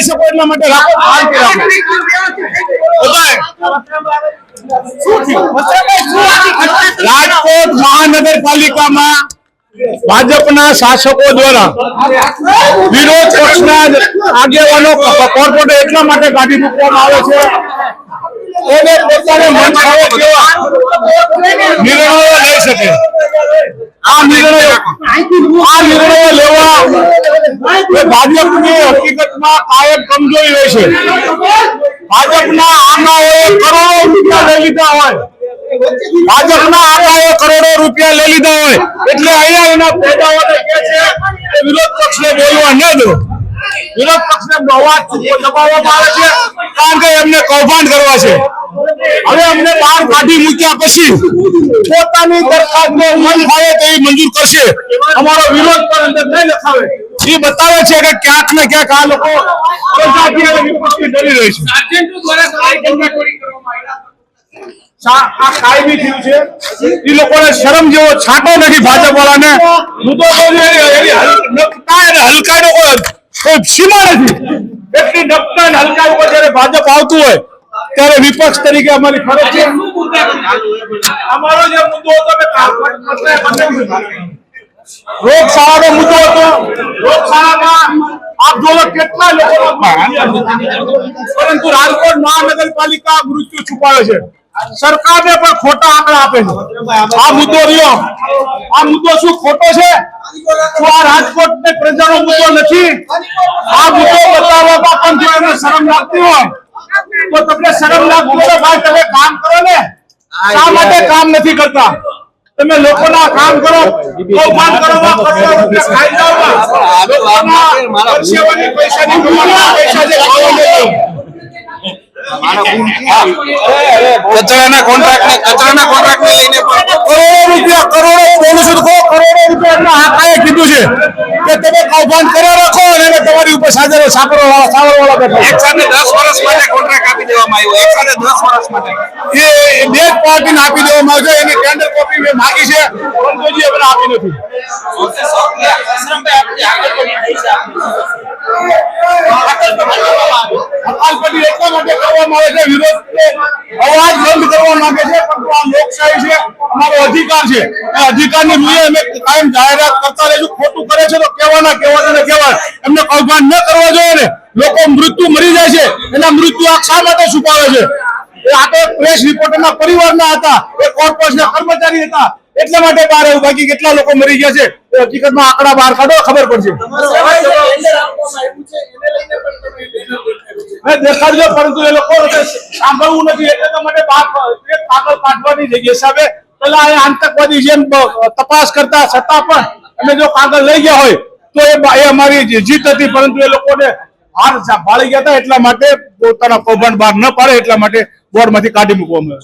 લઈ શકો એટલા માટે રાખો. રાજકોટ મહાનગરપાલિકામાં ભાજપના શાસકો દ્વારા વિરોધ પક્ષના આગેવાનો કોર્પોરેટ એટલા માટે કાઢી મૂકવામાં આવે છે. એને પોતાને મન ફાવે તેવા નિર્ણયો લઈ શકે. આ નિર્ણયો આ નિર્ણયો લેવા કારણ કે એમને કૌભાંડ કરવા છે. હવે અમને બહાર કાઢી મૂક્યા પછી પોતાની દરખાસ્તને મન ફાવે તેવી મંજૂર કરશે. અમારો વિરોધ પણ અંદર નહીં લખાવે. એ બતાવે છે કે ક્યાંક ને ક્યાંક આ લોકો પ્રજાતિ અને વિપક્ષથી ડરી રહી છે. આ કાયમી થયું છે. એ લોકોને શરમ જેવો છાંટો નથી ભાજપ વાળાને મુદ્દો તો જે એની હલ- નકટા અને હલકાઈનો કોઈ કોઈ સીમા નથી. એટલી ઉપર જ્યારે ભાજપ આવતું હોય ત્યારે વિપક્ષ તરીકે અમારી ફરજ છે. અમારો જે મુદ્દો હતો રોગશાળાનો મુદ્દો હતો. રોગશાળામાં આપ જોવો કેટલા લોકો પરંતુ રાજકોટ મહાનગરપાલિકા મૃત્યુ છુપાવે છે. સરકારને પણ ખોટા આંકડા આપે છે. આ મુદ્દો રહ્યો. આ મુદ્દો શું ખોટો છે? આ રાજકોટ ને પ્રજાનો મુદ્દો નથી? આ મુદ્દો બતાવવામાં પણ જો એમને શરમ લાગતી હોય તો તમને શરમ લાગતી હોય ભાઈ તમે કામ કરો ને? શા માટે કામ નથી કરતા? તમે લોકોના કામ કરો કૌભાંડ કરવામાં કરોડો રૂપિયા ખાઈ જાઓ લોકોના પરસેવાની પૈસાની કમાણીના પૈસા જે. કચરાના કોન્ટ્રાક્ટ ને કચરાના કોન્ટ્રાક્ટ ને લઈને કરોડો રૂપિયા કરોડો બોલું છું કરોડો રૂપિયા આ કીધું છે. કે કૌભાંડ કર્યા રાખો અને તમારી ઉપર સાજરો સાકરો વાળા સાવર વાળા બેઠા એક સાથે દસ વર્ષ માટે કોન્ટ્રાક્ટ આપી દેવામાં આવ્યો. એક સાથે દસ વર્ષ માટે. એ બે જ પાર્ટીને આપી દેવામાં આવશે એને ટેન્ડર કોપી મેં માગી છે. પરંતુ એમને આપી નથી. માટે કરવામાં આવે છે, વિરોધ અવાજ બંધ કરવા માંગે છે પરંતુ આ લોકશાહી છે, અમારો અધિકાર છે. એ અધિકારની મૂલ્ય અમે કાયમ જાહેરાત કરતા રહેશું, ખોટું કરે છે તો કહેવાના કહેવાના ને કહેવાય. એમને કૌભાંડ ન કરવા જોઈએ ને, લોકો મૃત્યુ મરી જાય છે, એના મૃત્યુ આ શા માટે છુપાવે છે? એ આ તો પ્રેસ રિપોર્ટરના પરિવારના હતા, એ કોર્પોરેશનના કર્મચારી હતા, એટલા માટે બહાર આવ્યું બાકી કેટલા લોકો મરી ગયા છે, એ હકીકતમાં આંકડા બહાર કાઢો, ખબર પડશે. દેખાડજો પરંતુ એ લોકો સાંભળવું નથી. એટલે તો મને કાગળ કાઢવાની હિસાબે પેલા એ આતંકવાદી જેમ તપાસ કરતા છતાં પણ અમે જો કાગળ લઈ ગયા હોય તો એ અમારી જીત હતી. પરંતુ એ લોકોને હાર ભાળી ગયા હતા. એટલા માટે પોતાના કૌભાંડ બહાર ન પાડે. એટલા માટે બોર્ડમાંથી કાઢી મૂકવામાં